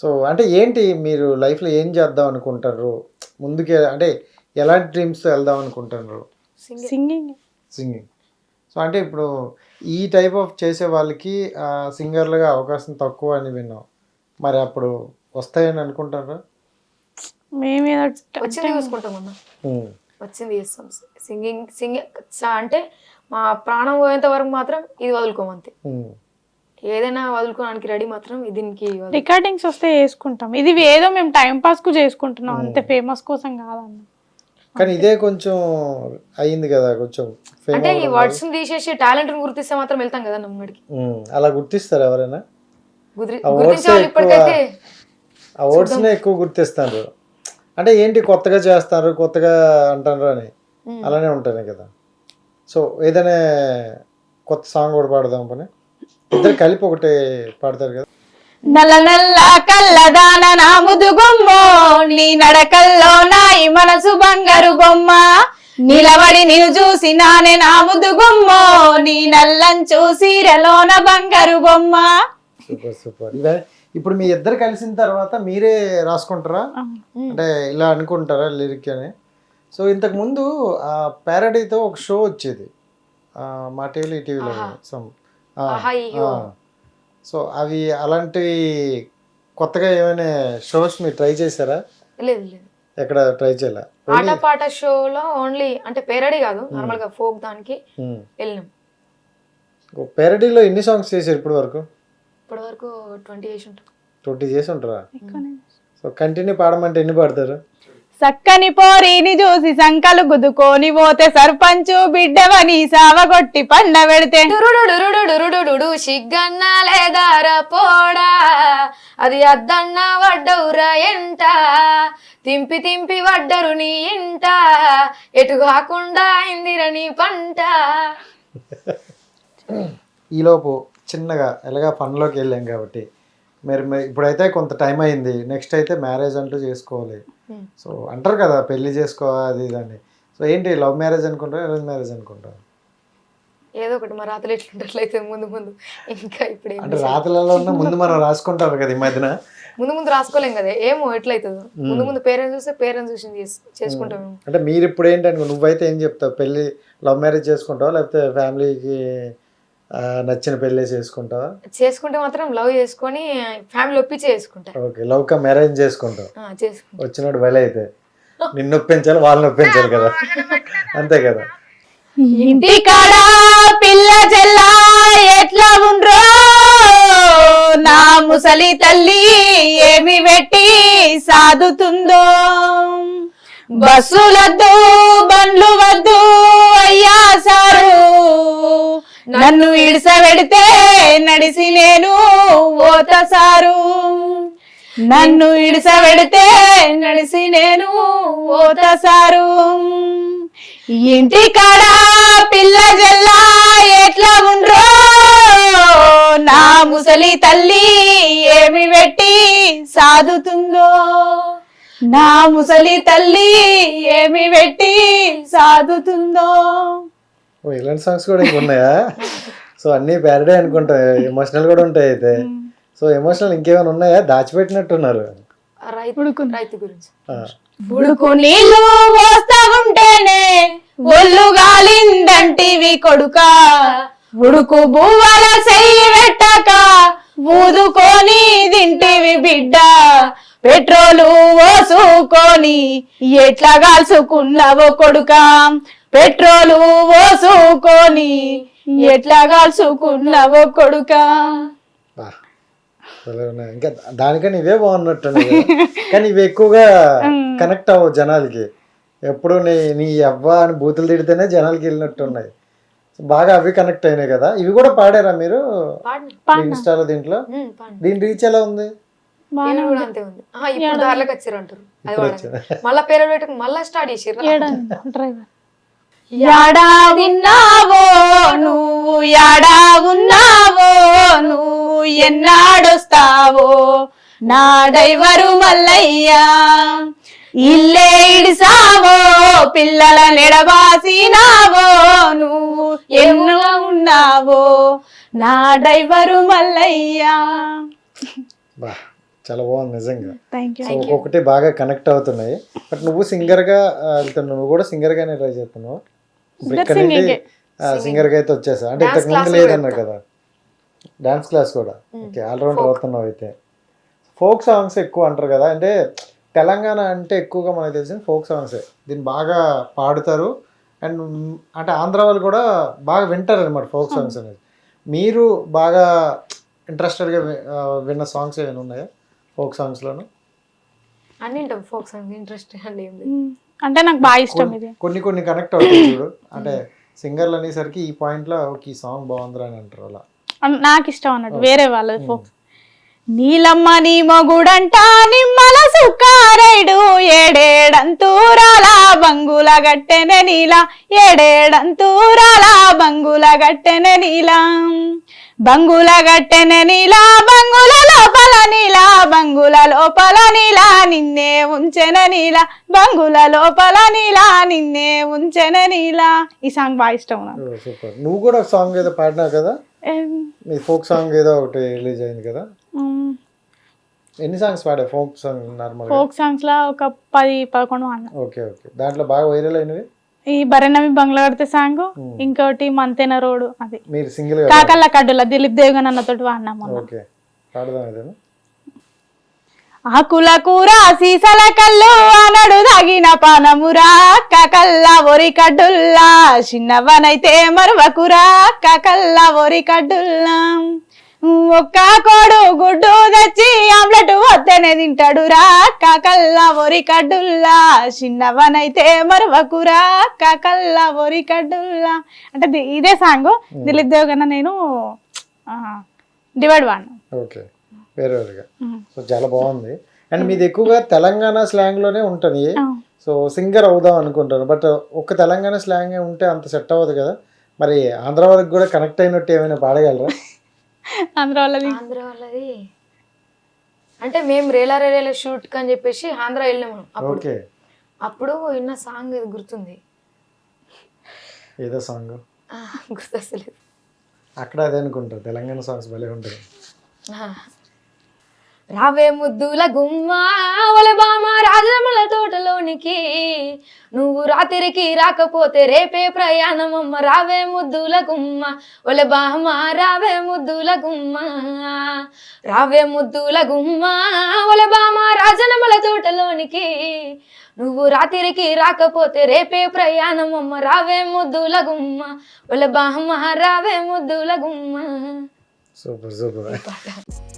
So అంటే ఏంటి మీరు లైఫ్లో ఏం చేద్దాం అనుకుంటారు? ముందుకే అంటే ఎలాంటి డ్రీమ్స్తో వెళ్దాం అనుకుంటున్నారు సింగింగ్. సింగింగ్. సో అంటే ఇప్పుడు ఈ టైప్ ఆఫ్ చేసే వాళ్ళకి సింగర్లుగా అవకాశం తక్కువ అని విన్నాం. మరి అప్పుడు వస్తాయని అనుకుంటారా? మేము ఏదో వచ్చింది చూసుకుంటాం అన్న. వచ్చింది చేస్తాం. సింగింగ్ సింగింగ్ అంటే మా ప్రాణం పోయేంత వరకు మాత్రం ఇది వదులుకోం అంతే. ఏదైనా వదులుకోవడానికి రెడీ మాత్రం దీనికి రికార్డింగ్స్ వస్తే చేసుకుంటాం. ఇది ఏదో మేము టైం పాస్కు చేసుకుంటున్నాం అంతే ఫేమస్ కోసం కాదన్న. కానీ ఇదే కొంచెం అయింది కదా కొంచెం అంటే ఈ వర్డ్స్ తీసేసి టాలెంట్ గుర్తిస్తే మాత్రం వెళ్తాం కదా నమ్మడికి అలా గుర్తిస్తారు ఎవరైనా? ఆ వాళ్ళు ఎక్కువ- గుర్తిస్తారు. అంటే ఏంటి కొత్తగా చేస్తారు కొత్తగా అంటారు అని. అలానే ఉంటాయి కదా. సో ఏదైనా కొత్త సాంగ్ కూడా పాడదాం పని? ఇద్దరు కలిపి ఒకటే పాడతారు కదా. నల్ల నల్ల కల్లదాన నా ముదుగుమ్మో నీ నడకల్లో నా ఈ మనసు బంగారు బొమ్మ. నిలబడి నిన్ను చూసి నానే నా ముదుగుమ్మో నీ నల్లం చూసి రెలోన బంగారు బొమ్మ. Super super. ఇవే ఇప్పుడు మీ ఇద్దరు కలిసిన తర్వాత మీరే రాసుకుంటారా? అంటే ఇలా అనుకుంటారా లిరిక్ అని? సో ఇంతకు ముందు ఆ ప్యారడీతో ఒక షో వచ్చేది. మా టీవీ టీవీలో సమ్ ఆహా, ఈ హో. సో అవి అలాంటివి కొత్తగా ఏమైనా షోస్ మీరు ట్రై చేశారా? లేదు లేదు. ఎక్కడ ట్రై చేయలే? ఆట పాట షోలో ఓన్లీ అంటే పేరడీ కాదు నార్మల్గా ఫోక్ దానికి వెళ్ళినాం. ప్యారడీలో ఎన్ని సాంగ్స్ చేశారు ఇప్పటి వరకు? ఇప్పటి వరకు ట్వంటీ చేసి ఉంటాం. ట్వంటీ చేసి ఉంటారా? సో కంటిన్యూ పాడమంటే ఎన్ని పాడతారు? సక్కని పోరిని చూసి సంకలు గుద్దుకొని పోతే సర్పంచు బిడ్డవని సావగొట్టి పండ పెడితే. సిగ్గన్న లేదార పోడా. అది అద్దన్న వడ్డవురా ఎంట. తింపి తింపి వడ్డరు నీ ఇంట. ఎటు కాకుండా అయిందిర నీ పంట. ఈలోపు చిన్నగా ఎలాగా పనిలోకి వెళ్ళాం కాబట్టి మీరు ఇప్పుడైతే కొంత టైం అయింది నెక్స్ట్ అయితే మ్యారేజ్ అంటూ చేసుకోవాలి. Hmm. సో అంటారు కదా పెళ్ళి చేసుకోవాలి అది ఇదని సో ఏంటి లవ్ మ్యారేజ్ అనుకుంటారా అరేంజ్ మ్యారేజ్ అనుకుంటారా? ఏదో ఒకటి మా రాతలు ఎట్లుంటట్లయితే ముందు ముందు. ఇంకా ఇప్పుడు అంటే రాతలలో ఉన్న ముందు మనం రాసుకుంటారు కదా ఈ మధ్యన. ముందు ముందు రాసుకోలేం కదా ఏమో ఎట్లయితుందో. ముందు ముందు పేరెంట్స్ చూస్తే పేరెంట్స్ చూసి చేస్- చేసుకుంటాం అంటే మీరు ఇప్పుడు ఏంటనుకో నువ్వైతే ఏం చెప్తావు? పెళ్ళి లవ్ మ్యారేజ్ చేసుకుంటావా లేకపోతే ఫ్యామిలీకి నచ్చిన పెళ్ళి చేసుకుంటావా? చేసుకుంటే మాత్రం లవ్ చేసుకొని ఫ్యామిలీ ఒప్పించి చేసుకుంటా. ఓకే లవ్ కమ్ మ్యారేజ్ చేసుకుంటావు. వచ్చినాడు బయలు అయితే నిన్ను ఒప్పించాలి వాళ్ళని ఒప్పించాలి కదా. అంతే కదా. ఇంటి కాడ పిల్ల చెల్ల ఎట్లా ఉండ్రో నా ముసలి తల్లి ఏమి పెట్టి సాదుతుందో. బస్సులద్దు బండ్లు వద్దు అయ్యా సారు. నన్ను ఇడిసబెడితే నడిసి నేను ఓత సారు. నన్ను ఇడిసబెడితే నడిసి నేను ఓత సారు. ఇంటి కాడ పిల్ల జల్లా ఎట్లా ఉండ్రో నా ముసలి తల్లి ఏమి పెట్టి సాదుతుందో. నా ముసలి తల్లి ఏమి పెట్టి సాదుతుందో. ఓ ఇలాంటి సాంగ్స్ కూడా ఇంకా ఉన్నాయా? సో అన్ని ప్యారడే అనుకుంటా. ఎమోషనల్ కూడా ఉంటాయి అయితే. సో ఎమోషనల్ ఇంకేమైనా ఉన్నాయా? దాచిపెట్టినట్టున్నారు. రైతు గురించి. పోస్తా ఉంటేనే ఒళ్ళు గాలిందంటివి కొడుక. ఉడుకు బువ్వల చెయ్యి పెట్టక ఊదుకొని తింటివి బిడ్డ. పెట్రోలు ఓసుకొని ఎట్లా కాల్చుకున్నావో కొడుక? పెట్రోలు ఓసుకొని ఎట్లా కాల్చుకున్నావో కొడుక. ఇంకా దానికని ఇవే బాగున్నట్టున్నాయి కదా. కానీ ఇవి ఎక్కువగా కనెక్ట్ అవ్వవు జనాలకి. ఎప్పుడు నీ నీ అవ్వ అని బూతులు తిడితేనే జనాలకి వెళ్ళినట్టు ఉన్నాయి బాగా అవి కనెక్ట్ అయినాయి కదా. ఇవి కూడా పాడారా మీరు? ఇన్స్టాలో దీంట్లో? దీని రీచ్ ఎలా ఉంది? ఈయన కూడా అంతే ఉంది. ఆహా, ఇప్పుడు దారిలోకి వచ్చారు అంటారు. అది వాడని. మళ్ళా పేరు పెట్టుకుని మళ్ళా స్టార్ట్ చేసారు డ్రైవర్. యాడా ఉన్నావో నువ్వు యాడా ఉన్నావో నువ్వు ఎన్నాడొస్తావో? నా డైవరు మల్లయ్యా. ఇల్లే ఇడిసావో పిల్లల నెడబాసినావో నువ్వు ఎన్నో ఉన్నావో? నా డైవరు మల్లయ్యా. బా. చాలా బాగుంది నిజంగా. సో ఒక్కొక్కటి బాగా కనెక్ట్ అవుతున్నాయి. బట్ నువ్వు సింగర్గా వెళ్తున్నావు. నువ్వు కూడా సింగర్ గానే ట్రై చేస్తున్నావు. ఇక్కడ నుండి సింగర్గా అయితే వచ్చేసా? అంటే ఇంతకు ముందు లేదన్నారు కదా. డాన్స్ క్లాస్ కూడా. ఓకే ఆల్రౌండర్ అవుతున్నావు అయితే. ఫోక్ సాంగ్స్ ఎక్కువ అంటారు కదా. అంటే తెలంగాణ అంటే ఎక్కువగా మనకు తెలిసిన ఫోక్ సాంగ్సే దీన్ని బాగా పాడుతారు. అండ్ అంటే ఆంధ్ర వాళ్ళు కూడా బాగా వింటారు అనమాట ఫోక్ సాంగ్స్ అనేది. మీరు బాగా ఇంట్రెస్టెడ్గా విన్న సాంగ్స్ ఏమైనా ఉన్నాయా? ఫోక్ సాంగ్స్లోను అన్ని వింటాం ఫోక్ సాంగ్స్ ఇంట్రెస్ట్ అండి. అంటే నాకు బాగా ఇష్టం ఇది. కొన్ని కొన్ని కనెక్ట్ అవుతాయి చూడు. అంటే సింగర్లు అనేసరికి ఈ పాయింట్లో ఒక ఈ సాంగ్ బాగుందిరా అని అంటారు అలా. నాకు ఇష్టం అన్నట్టు వేరే వాళ్ళది ఫోక్. నీలమ్మ నీ మొగుడంట నిమ్మల సుక్కారైడు ఏడేడంతూరాల బంగుల గట్టెన నీల ఏడేడంతూరాల బంగుల గట్టెన నీల. బంగుల గట్టెన నీల బంగుల లోపల నీల బంగుల లోపల నీల నిన్నే ఉంచెన నీల బంగుల లోపల నీల నిన్నే ఉంచెన నీల. ఈ సాంగ్ బాగా ఇష్టం నాకు. సూపర్. నువ్వు కూడా సాంగ్ ఏదో పాడినావు కదా? నీ ఫోక్ సాంగ్ ఏదో ఒకటి రిలీజ్ అయింది కదా? మ్, ఎన్ని సాంగ్స్ పాడా folk song normal folk songs లా ఒక పది పదకొండు ఓకే ఓకే. దాంట్లో బాగా వైరల్ అయినవి? ఈ బరెనమి బంగ్లా కడితే సాంగ్ ఇంకోటి మంతెన రోడ్ అది. మీరు సింగిల్ కాకల్ల కడ్డుల దిలీప్ దేవ్ అన్నతోటి వాడినాం మొన్న. ఓకే. పాడదాం ఏదైనా? ఆకుల కూర సీసల కళ్ళు అనడు తగిన పానమురా కకల్ల ఒరి కడ్డుల్లా చిన్నవనైతే మరువకురా కకల్ల ఒరి కడ్డుల్లా. ఒక్క కోడు గుడ్డు తెచ్చి ఆమ్లెట్ వద్దనే తింటాడురా కాకల్ల ఒరి కడ్డుల్లా. చిన్నవనైతే మరువకురా. కాకల్ల ఒరి కడ్డుల్లా. అంటే ఇదే సాంగ్. దిలీప్ దేవ్ కన్నా నేను డివైడ్ వాడినా. ఓకే. వేరే వేరుగా సో చాలా బాగుంది. అండ్ మీది ఎక్కువగా తెలంగాణ స్లాంగ్లోనే ఉంటుంది సో సింగర్ అవుదాం అనుకుంటారు బట్ ఒక్క తెలంగాణ స్లాంగ్ ఉంటే అంత సెట్ అవ్వదు కదా. మరి ఆంధ్ర వాళ్ళకి కూడా కనెక్ట్ అయినట్టు ఏమైనా పాడగలరా? ఆంధ్ర వాళ్ళది ఆంధ్ర వాళ్ళది అంటే మేము రేలా రేలా షూట్ అని చెప్పేసి ఆంధ్ర వెళ్ళినాము. అప్పుడు ఓకే. అప్పుడు విన్న సాంగ్ ఇది గుర్తుంది. ఏదో సాంగ్? ఆ, గుర్తొస్తలేదు. అక్కడ అదే అనుకుంటారు తెలంగాణ సాంగ్స్ భలే ఉంటుంది. ఆ. రావే ముద్దుల గుమ్మ బామ రాజముల తోటలోనికి. నువ్వు రాత్రికి రాకపోతే రేపే ప్రయాణమమ్మ రావే ముద్దుల గుమ్మ ఒల బామ రావే ముద్దుల గుమ్మ. రావే ముద్దుల గుమ్మ ఒల బామ రాజనముల తోటలోనికి. నువ్వు రాత్రికి రాకపోతే రేపే ప్రయాణమమ్మ రావే ముద్దుల గుమ్మ ఒల బామ రావే ముద్దుల గుమ్మ. Super super.